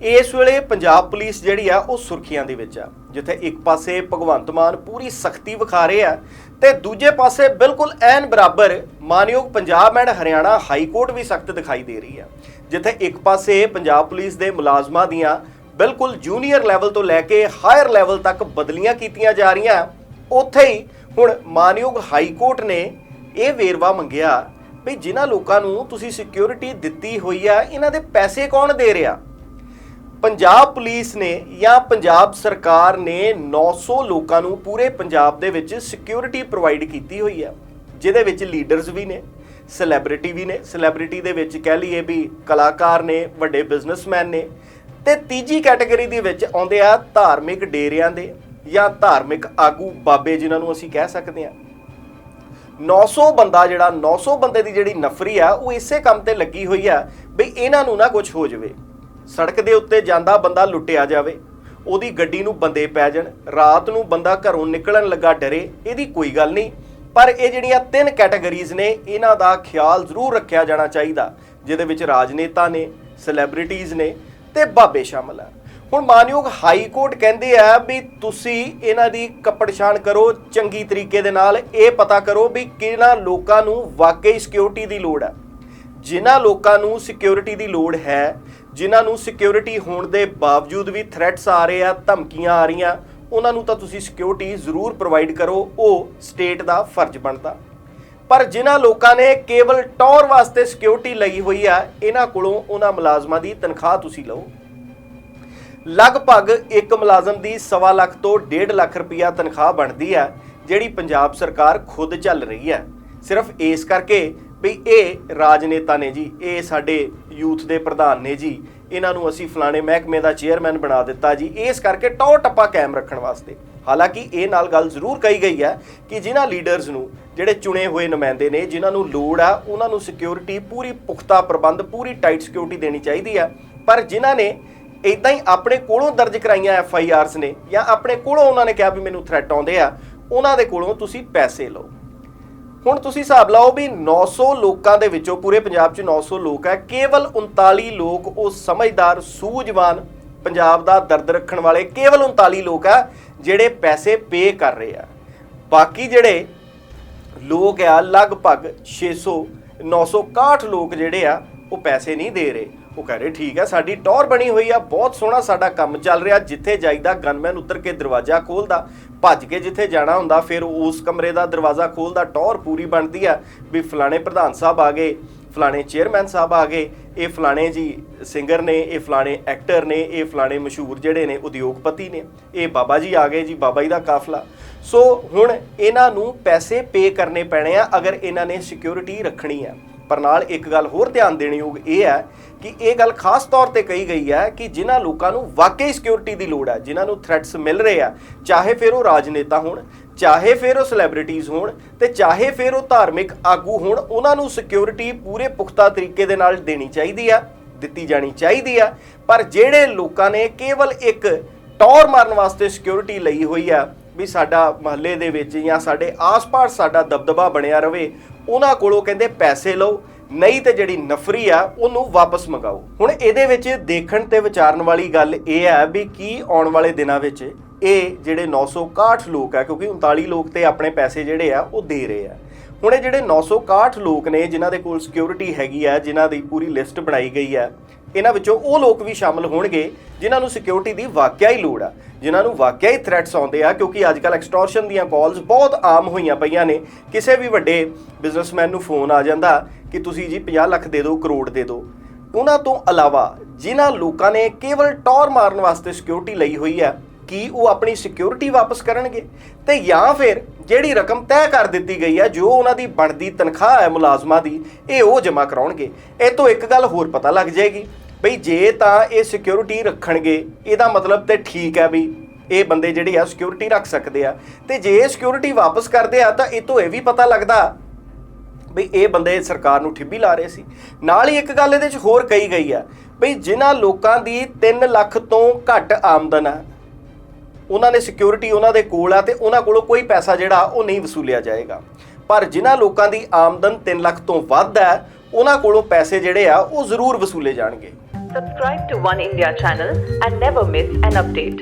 ਇਸ ਵੇਲੇ ਪੰਜਾਬ ਪੁਲਿਸ ਜਿਹੜੀ ਆ, ਉਹ ਸੁਰਖੀਆਂ ਦੇ ਵਿੱਚ ਆ। ਜਿੱਥੇ ਇੱਕ ਪਾਸੇ ਭਗਵੰਤ ਮਾਨ ਪੂਰੀ ਸਖਤੀ ਵਿਖਾ ਰਹੇ ਆ ਤੇ ਦੂਜੇ ਪਾਸੇ ਬਿਲਕੁਲ ਐਨ ਬਰਾਬਰ ਮਾਨਯੋਗ Punjab and Haryana high court ਵੀ ਸਖਤ ਦਿਖਾਈ ਦੇ ਰਹੀ ਆ। ਜਿੱਥੇ ਇੱਕ ਪਾਸੇ ਪੰਜਾਬ ਪੁਲਿਸ ਦੇ ਮੁਲਾਜ਼ਮਾਂ ਦੀਆਂ ਬਿਲਕੁਲ ਜੂਨੀਅਰ ਲੈਵਲ ਤੋਂ ਲੈ ਕੇ ਹਾਇਰ ਲੈਵਲ ਤੱਕ ਬਦਲੀਆਂ ਕੀਤੀਆਂ ਜਾ ਰਹੀਆਂ। ਉੱਥੇ ਹੀ ਹੁਣ ਮਾਨਯੋਗ ਹਾਈ ਕੋਰਟ ਨੇ ਇਹ ਵੇਰਵਾ ਮੰਗਿਆ ਵੀ ਜਿਨ੍ਹਾਂ ਲੋਕਾਂ ਨੂੰ ਤੁਸੀਂ ਸਿਕਿਉਰਿਟੀ ਦਿੱਤੀ ਹੋਈ ਆ, ਇਹਨਾਂ ਦੇ ਪੈਸੇ ਕੌਣ ਦੇ ਰਿਹਾ? ਪੰਜਾਬ ਪੁਲਿਸ ਨੇ ਜਾਂ ਪੰਜਾਬ ਸਰਕਾਰ ਨੇ 900 ਲੋਕਾਂ ਨੂੰ ਪੂਰੇ ਪੰਜਾਬ ਦੇ ਵਿੱਚ ਸਿਕਿਉਰਿਟੀ ਪ੍ਰੋਵਾਈਡ ਕੀਤੀ ਹੋਈ ਹੈ, ਜਿਹਦੇ ਵਿੱਚ ਲੀਡਰਸ ਵੀ ਨੇ ਸੈਲੀਬ੍ਰਿਟੀ ਵੀ ਨੇ। ਸੈਲੀਬ੍ਰਿਟੀ ਦੇ ਵਿੱਚ ਕਹਿ ਲਈਏ ਵੀ ਕਲਾਕਾਰ ਨੇ, ਵੱਡੇ ਬਿਜ਼ਨਸਮੈਨ ਨੇ। ਤੇ ਤੀਜੀ ਕੈਟਾਗਰੀ ਦੇ ਵਿੱਚ ਆਉਂਦੇ ਆ ਧਾਰਮਿਕ ਡੇਰਿਆਂ ਦੇ ਜਾਂ ਧਾਰਮਿਕ ਆਗੂ ਬਾਬੇ, ਜਿਨ੍ਹਾਂ ਨੂੰ ਅਸੀਂ ਕਹਿ ਸਕਦੇ ਆ 900 ਬੰਦਾ ਜਿਹੜਾ 900 ਬੰਦੇ ਦੀ ਜਿਹੜੀ ਨਫਰੀ ਆ, ਉਹ ਇਸੇ ਕੰਮ ਤੇ ਲੱਗੀ ਹੋਈ ਆ ਵੀ ਇਹਨਾਂ ਨੂੰ ਨਾ ਕੁਝ ਹੋ ਜਾਵੇ। ਸੜਕ ਦੇ ਉੱਤੇ ਜਾਂਦਾ ਬੰਦਾ ਲੁੱਟਿਆ ਜਾਵੇ, ਉਹਦੀ ਗੱਡੀ ਨੂੰ ਬੰਦੇ ਪੈ ਜਾਣ, ਰਾਤ ਨੂੰ ਬੰਦਾ ਘਰੋਂ ਨਿਕਲਣ ਲੱਗਾ ਡਰੇ, ਇਹਦੀ ਕੋਈ ਗੱਲ ਨਹੀਂ। ਪਰ ਇਹ ਜਿਹੜੀਆਂ ਤਿੰਨ ਕੈਟਾਗਰੀਜ਼ ਨੇ, ਇਹਨਾਂ ਦਾ ਖਿਆਲ ਜ਼ਰੂਰ ਰੱਖਿਆ ਜਾਣਾ ਚਾਹੀਦਾ, ਜਿਹਦੇ ਵਿੱਚ ਰਾਜਨੇਤਾ ਨੇ ਸੈਲੀਬ੍ਰਿਟੀਜ਼ ਨੇ ਤੇ ਬਾਬੇ ਸ਼ਾਮਲ ਆ। ਹੁਣ ਮਾਨਯੋਗ ਹਾਈ ਕੋਰਟ ਕਹਿੰਦੇ ਆ ਵੀ ਤੁਸੀਂ ਇਹਨਾਂ ਦੀ ਕੱਪੜਛਾਣ ਕਰੋ, ਚੰਗੀ ਤਰੀਕੇ ਦੇ ਨਾਲ ਇਹ ਪਤਾ ਕਰੋ ਵੀ ਕਿਹਨਾਂ ਲੋਕਾਂ ਨੂੰ ਵਾਕਈ ਸਿਕਿਉਰਿਟੀ ਦੀ ਲੋੜ ਹੈ। ਜਿਨ੍ਹਾਂ ਲੋਕਾਂ ਨੂੰ ਸਿਕਿਉਰਿਟੀ ਦੀ ਲੋੜ ਹੈ ਜਿਨ੍ਹਾਂ ਨੂੰ ਸਿਕਿਉਰਿਟੀ ਹੋਣ ਦੇ ਬਾਵਜੂਦ ਵੀ ਥ੍ਰੈਟਸ ਆ ਰਹੇ ਆ, ਧਮਕੀਆਂ ਆ ਰਹੀਆਂ, ਉਹਨਾਂ ਨੂੰ ਤਾਂ ਤੁਸੀਂ ਸਿਕਿਉਰਿਟੀ ਜ਼ਰੂਰ ਪ੍ਰੋਵਾਈਡ ਕਰੋ, ਉਹ ਸਟੇਟ ਦਾ ਫਰਜ਼ ਬਣਦਾ। ਪਰ ਜਿਨ੍ਹਾਂ ਲੋਕਾਂ ਨੇ ਕੇਵਲ ਟੌਰ ਵਾਸਤੇ ਸਿਕਿਉਰਿਟੀ ਲਈ ਹੋਈ ਆ, ਇਹਨਾਂ ਕੋਲੋਂ ਉਹਨਾਂ ਮੁਲਾਜ਼ਮਾਂ ਦੀ ਤਨਖਾਹ ਤੁਸੀਂ ਲਓ। ਲਗਭਗ ਇੱਕ ਮੁਲਾਜ਼ਮ ਦੀ 1.5 ਲੱਖ ਤੋਂ 1.5 ਲੱਖ ਰੁਪਇਆ ਤਨਖਾਹ ਬਣਦੀ ਹੈ ਜਿਹੜੀ ਪੰਜਾਬ ਸਰਕਾਰ ਖੁਦ ਚੱਲ ਰਹੀ ਹੈ ਸਿਰਫ ਇਸ ਕਰਕੇ ਵੀ ਇਹ ਰਾਜਨੇਤਾ ਨੇ ਜੀ, ਇਹ ਸਾਡੇ ਯੂਥ ਦੇ ਪ੍ਰਧਾਨ ਨੇ ਜੀ, ਇਹਨਾਂ ਨੂੰ ਅਸੀਂ ਫਲਾਣੇ ਮਹਿਕਮੇ ਦਾ ਚੇਅਰਮੈਨ ਬਣਾ ਦਿੱਤਾ ਜੀ। ਇਸ ਕਰਕੇ ਟੌ ਟੱਪਾ ਕਾਇਮ ਰੱਖਣ ਵਾਸਤੇ। ਹਾਲਾਂਕਿ ਇਹ ਨਾਲ ਗੱਲ ਜ਼ਰੂਰ ਕਹੀ ਗਈ ਹੈ ਕਿ ਜਿਨ੍ਹਾਂ ਲੀਡਰਸ ਨੂੰ, ਜਿਹੜੇ ਚੁਣੇ ਹੋਏ ਨੁਮਾਇੰਦੇ ਨੇ, ਜਿਨ੍ਹਾਂ ਨੂੰ ਲੋੜ ਆ, ਉਹਨਾਂ ਨੂੰ ਸਿਕਿਉਰਿਟੀ ਪੂਰੀ ਪੁਖਤਾ ਪ੍ਰਬੰਧ, ਪੂਰੀ ਟਾਈਟ ਸਿਕਿਉਰਿਟੀ ਦੇਣੀ ਚਾਹੀਦੀ ਆ ਪਰ ਜਿਨ੍ਹਾਂ ਨੇ ਇਦਾਂ ਹੀ ਆਪਣੇ ਕੋਲੋਂ ਦਰਜ ਕਰਾਈਆਂ ਐਫ ਆਈ ਆਰਸ ਨੇ ਜਾਂ ਆਪਣੇ ਕੋਲੋਂ ਉਹਨਾਂ ਨੇ ਕਿਹਾ ਵੀ ਮੈਨੂੰ ਥ੍ਰੈਟ ਆਉਂਦੇ ਆ, ਉਹਨਾਂ ਦੇ ਕੋਲੋਂ ਤੁਸੀਂ ਪੈਸੇ ਲਓ। ਹੁਣ ਤੁਸੀਂ ਹਿਸਾਬ ਲਾਓ ਵੀ 900 ਲੋਕਾਂ ਦੇ ਵਿੱਚੋਂ ਪੂਰੇ ਪੰਜਾਬ 'ਚ 900 ਲੋਕ ਹੈ, ਕੇਵਲ 39 ਲੋਕ ਉਹ ਸਮਝਦਾਰ, ਸੂਝਵਾਨ ਪੰਜਾਬ ਦਾ ਦਰਦ ਰੱਖਣ ਵਾਲੇ ਕੇਵਲ 39 ਲੋਕ ਆ, ਜਿਹੜੇ ਪੈਸੇ ਪੇ ਕਰ ਰਹੇ ਆ। ਬਾਕੀ ਜਿਹੜੇ ਲੋਕ ਆ, ਲਗਭਗ 600 961 ਲੋਕ ਜਿਹੜੇ ਆ, ਉਹ ਪੈਸੇ ਨਹੀਂ ਦੇ ਰਹੇ। ਉਹ ਕਹ ਰਹੇ, ਠੀਕ ਹੈ, ਸਾਡੀ ਟੌਰ ਬਣੀ ਹੋਈ ਆ, ਬਹੁਤ ਸੋਹਣਾ ਸਾਡਾ ਕੰਮ ਚੱਲ ਰਿਹਾ, ਜਿੱਥੇ ਜਾਈਦਾ ਗਨਮੈਨ ਉਤਰ ਕੇ ਦਰਵਾਜ਼ਾ ਖੋਲਦਾ, ਭੱਜ ਕੇ ਜਿੱਥੇ ਜਾਣਾ ਹੁੰਦਾ, ਫਿਰ ਉਸ ਕਮਰੇ ਦਾ ਦਰਵਾਜ਼ਾ ਖੋਲਦਾ, ਟੌਰ ਪੂਰੀ ਬਣਦੀ ਆ, ਵੀ ਫਲਾਣੇ ਪ੍ਰਧਾਨ ਸਾਹਿਬ ਆ ਗਏ, ਫਲਾਣੇ ਚੇਅਰਮੈਨ ਸਾਹਿਬ ਆ ਗਏ, ਇਹ ਫਲਾਣੇ ਜੀ ਸਿੰਗਰ ਨੇ, ਇਹ ਫਲਾਣੇ ਐਕਟਰ ਨੇ, ਇਹ ਫਲਾਣੇ ਮਸ਼ਹੂਰ ਜਿਹੜੇ ਨੇ, ਉਦਯੋਗਪਤੀ ਨੇ, ਇਹ ਬਾਬਾ ਜੀ ਆ ਗਏ ਜੀ, ਬਾਬਾ ਜੀ ਦਾ ਕਾਫਲਾ। ਸੋ ਹੁਣ ਇਹਨਾਂ ਨੂੰ ਪੈਸੇ ਪੇ ਕਰਨੇ ਪੈਣੇ ਆ, ਅਗਰ ਇਹਨਾਂ ਨੇ ਸਿਕਿਉਰਿਟੀ ਰੱਖਣੀ ਆ। ਪਰ ਨਾਲ ਇੱਕ ਗੱਲ ਹੋਰ ਧਿਆਨ ਦੇਣ ਯੋਗ ਇਹ ਹੈ ਕਿ ਇਹ ਗੱਲ ਖਾਸ ਤੌਰ ਤੇ ਕਹੀ ਗਈ ਹੈ ਕਿ ਜਿਨ੍ਹਾਂ ਲੋਕਾਂ ਨੂੰ ਵਾਕਈ ਸਿਕਿਉਰਿਟੀ ਦੀ ਲੋੜ ਹੈ, ਜਿਨ੍ਹਾਂ ਨੂੰ ਥ੍ਰੈਟਸ ਮਿਲ ਰਹੇ ਆ, ਚਾਹੇ ਫਿਰ ਉਹ ਰਾਜਨੇਤਾ ਹੋਣ, ਚਾਹੇ ਫਿਰ ਉਹ ਸੈਲੀਬ੍ਰਿਟੀਜ਼ ਹੋਣ ਤੇ ਚਾਹੇ ਫਿਰ ਉਹ ਧਾਰਮਿਕ ਆਗੂ ਹੋਣ, ਉਹਨਾਂ ਨੂੰ ਸਿਕਿਉਰਿਟੀ ਪੂਰੇ ਪੁਖਤਾ ਤਰੀਕੇ ਦੇ ਨਾਲ ਦੇਣੀ ਚਾਹੀਦੀ ਆ, ਦਿੱਤੀ ਜਾਣੀ ਚਾਹੀਦੀ ਆ। ਪਰ ਜਿਹੜੇ ਲੋਕਾਂ ਨੇ ਕੇਵਲ ਇੱਕ ਟੌਰ ਮਾਰਨ ਵਾਸਤੇ ਸਿਕਿਉਰਿਟੀ ਲਈ ਹੋਈ ਆ ਵੀ ਸਾਡਾ ਮਹੱਲੇ ਦੇ ਵਿੱਚ ਜਾਂ ਸਾਡੇ ਆਸ-ਪਾਸ ਸਾਡਾ ਦਬਦਬਾ ਬਣਿਆ ਰਵੇ, ਉਹਨਾਂ ਕੋਲੋਂ ਕਹਿੰਦੇ ਪੈਸੇ ਲਓ, ਨਹੀਂ ਤੇ ਜਿਹੜੀ ਨਫਰੀ ਆ, ਉਹਨੂੰ ਵਾਪਸ ਮੰਗਾਓ। ਹੁਣ ਇਹਦੇ ਵਿੱਚ ਦੇਖਣ ਤੇ ਵਿਚਾਰਨ ਵਾਲੀ ਗੱਲ ਇਹ ਹੈ ਵੀ ਕੀ ਆਉਣ ਵਾਲੇ ਦਿਨਾਂ ਵਿੱਚ ਇਹ ਜਿਹੜੇ 961 ਲੋਕ ਆ, ਕਿਉਂਕਿ 39 ਲੋਕ ਤੇ ਆਪਣੇ ਪੈਸੇ ਜਿਹੜੇ ਆ, ਉਹ ਦੇ ਰਹੇ ਆ। ਹੁਣ ਇਹ ਜਿਹੜੇ 961 ਲੋਕ ਨੇ, ਜਿਨ੍ਹਾਂ ਦੇ ਕੋਲ ਸਿਕਿਉਰਿਟੀ ਹੈਗੀ ਆ, ਜਿਨ੍ਹਾਂ ਦੀ ਪੂਰੀ ਲਿਸਟ ਬਣਾਈ ਗਈ ਆ, ਇਹਨਾਂ ਵਿੱਚੋਂ ਉਹ ਲੋਕ ਵੀ ਸ਼ਾਮਲ ਹੋਣਗੇ, ਜਿਨ੍ਹਾਂ ਨੂੰ ਸਿਕਿਉਰਿਟੀ ਦੀ ਵਾਕਿਆ ਹੀ ਲੋੜ ਆ, ਜਿਨ੍ਹਾਂ ਨੂੰ ਵਾਕਿਆ ਹੀ ਥ੍ਰੈਟਸ ਆਉਂਦੇ ਆ, ਕਿਉਂਕਿ ਅੱਜ ਕੱਲ ਐਕਸਟੋਰਸ਼ਨ ਦੀਆਂ ਕਾਲਸ ਬਹੁਤ ਆਮ ਹੋਈਆਂ ਪਈਆਂ ਨੇ। ਕਿਸੇ ਵੀ ਵੱਡੇ ਬਿਜ਼ਨਸਮੈਨ ਨੂੰ ਫੋਨ ਆ ਜਾਂਦਾ ਕਿ ਤੁਸੀਂ ਜੀ 50 ਲੱਖ ਦੇ ਦਿਓ, ਕਰੋੜ ਦੇ ਦਿਓ। ਉਹਨਾਂ ਤੋਂ ਇਲਾਵਾ ਜਿਨ੍ਹਾਂ ਲੋਕਾਂ ਨੇ ਕੇਵਲ ਟੌਰ ਮਾਰਨ ਵਾਸਤੇ ਸਿਕਿਉਰਿਟੀ ਲਈ ਹੋਈ ਹੈ ਕੀ ਉਹ ਆਪਣੀ ਸਿਕਿਉਰਿਟੀ ਵਾਪਸ ਕਰਨਗੇ? ਤੇ ਜਾਂ ਫਿਰ ਜਿਹੜੀ ਰਕਮ ਤੈਅ ਕਰ ਦਿੱਤੀ ਗਈ ਹੈ ਜੋ ਉਹਨਾਂ ਦੀ ਬਣਦੀ ਤਨਖਾਹ ਹੈ ਮੁਲਾਜ਼ਮਾਂ ਦੀ, ਇਹ ਉਹ ਜਮ੍ਹਾਂ ਕਰਾਉਣਗੇ। ਇਹ ਤੋਂ ਇੱਕ ਗੱਲ ਹੋਰ ਪਤਾ ਲੱਗ ਜਾਏਗੀ ਬਈ ਜੇ ਤਾਂ ਇਹ ਸਿਕਿਉਰਿਟੀ ਰੱਖਣਗੇ, ਇਹਦਾ ਮਤਲਬ ਤੇ ਠੀਕ ਹੈ ਵੀ ਇਹ ਬੰਦੇ ਜਿਹੜੇ ਆ ਸਿਕਿਉਰਿਟੀ ਰੱਖ ਸਕਦੇ ਆ। ਤੇ ਜੇ ਇਹ ਸਿਕਿਉਰਿਟੀ ਵਾਪਸ ਕਰਦੇ ਆ, ਤਾਂ ਇਹ ਤੋਂ ਇਹ ਵੀ ਪਤਾ ਲੱਗਦਾ ਬਈ ਇਹ ਬੰਦੇ ਸਰਕਾਰ ਨੂੰ ਠਿੱਬੀ ਲਾ ਰਹੇ ਸੀ। ਨਾਲ ਹੀ ਇੱਕ ਗੱਲ ਇਹਦੇ 'ਚ ਹੋਰ ਕਹੀ ਗਈ ਆ ਬਈ ਜਿਨ੍ਹਾਂ ਲੋਕਾਂ ਦੀ 3 ਲੱਖ ਤੋਂ ਘੱਟ ਆਮਦਨ ਆ ਉਹਨਾਂ ਨੇ ਸਿਕਿਉਰਿਟੀ ਉਹਨਾਂ ਦੇ ਕੋਲ ਆ ਤੇ ਉਹਨਾਂ ਕੋਲੋਂ ਕੋਈ ਪੈਸਾ ਜਿਹੜਾ ਉਹ ਨਹੀਂ ਵਸੂਲਿਆ ਜਾਏਗਾ ਪਰ ਜਿਨ੍ਹਾਂ ਲੋਕਾਂ ਦੀ ਆਮਦਨ 3 ਲੱਖ ਤੋਂ ਵੱਧ ਹੈ, ਉਹਨਾਂ ਕੋਲੋਂ ਪੈਸੇ ਜਿਹੜੇ ਆ, ਉਹ ਜ਼ਰੂਰ ਵਸੂਲੇ ਜਾਣਗੇ Subscribe to One India channel and never miss an update.